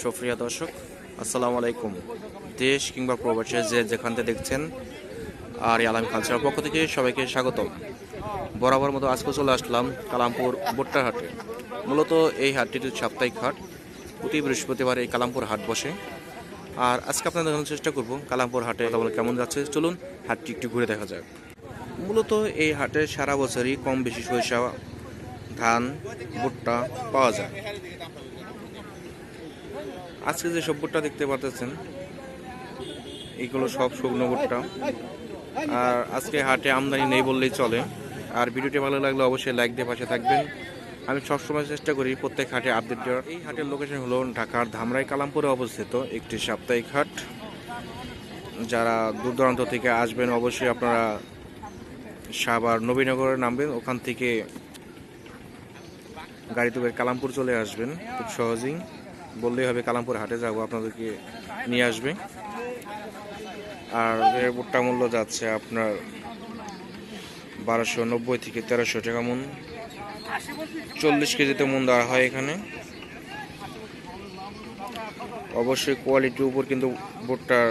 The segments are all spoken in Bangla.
সুপ্রিয় দর্শক, আসসালামু আলাইকুম। দেশ কিংবা প্রবাসী যে যেখান থেকে দেখছেন, আর আলাম কালচার পক্ষ থেকে সবাইকে স্বাগতম। বরাবর মতো আজকে চলে আসলাম কালামপুর ভুট্টার হাটে। মূলত এই হাটটি সাপ্তাহিক হাট, প্রতি বৃহস্পতিবার এই কালামপুর হাট বসে। আর আজকে আপনাদের দেখানোর চেষ্টা করব কালামপুর হাটে বলে কেমন যাচ্ছে। চলুন হাটটি একটু ঘুরে দেখা যাক। মূলত এই হাটে সারা বছরই কম বেশি সরিষা, ধান, ভুট্টা পাওয়া যায়। আজকে যে সব ভুট্টা দেখতে পাচ্ছেন এগুলো সব শুকনো ভুট্টা আর আজকে হাটে আমদানি নেই বললেই চলে। আর ভিডিওটি ভালো লাগলে অবশ্যই লাইক দিয়ে পাশে থাকবেন। আমি সবসময় চেষ্টা করি প্রত্যেক হাটে আপডেট দেওয়ার। এই হাটের লোকেশন হলো ঢাকার ধামরাই কালামপুরে অবস্থিত একটি সাপ্তাহিক হাট। যারা দূর দূরান্ত থেকে আসবেন, অবশ্যই আপনারা সাভার নবীনগরে নামবেন। ওখান থেকে গাড়িতে করে কালামপুর চলে আসবেন খুব সহজেই। বললেই হবে, কালামপুর হাটে যাব, আপনাদেরকে নিয়ে আসবে। আর এর ভুট্টা মূল্য যাচ্ছে আপনার বারোশো নব্বই থেকে তেরোশো টাকা মন। চল্লিশ কেজিতে মন দেওয়া হয় এখানে। অবশ্যই কোয়ালিটির উপর কিন্তু ভুট্টার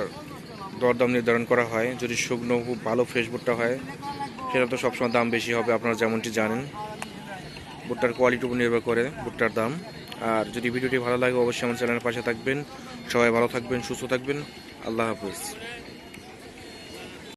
দরদাম নির্ধারণ করা হয়। যদি শুকনো, খুব ভালো ফ্রেশ ভুট্টা হয়, সেটা তো সবসময় দাম বেশি হবে, আপনারা যেমনটি জানেন। ভুট্টার কোয়ালিটির উপর নির্ভর করে ভুট্টার দাম। আর যদি ভিডিওটি ভালো লাগে, অবশ্যই আমার চ্যানেলের পাশে থাকবেন। সবাই ভালো থাকবেন, সুস্থ থাকবেন। আল্লাহ হাফিজ।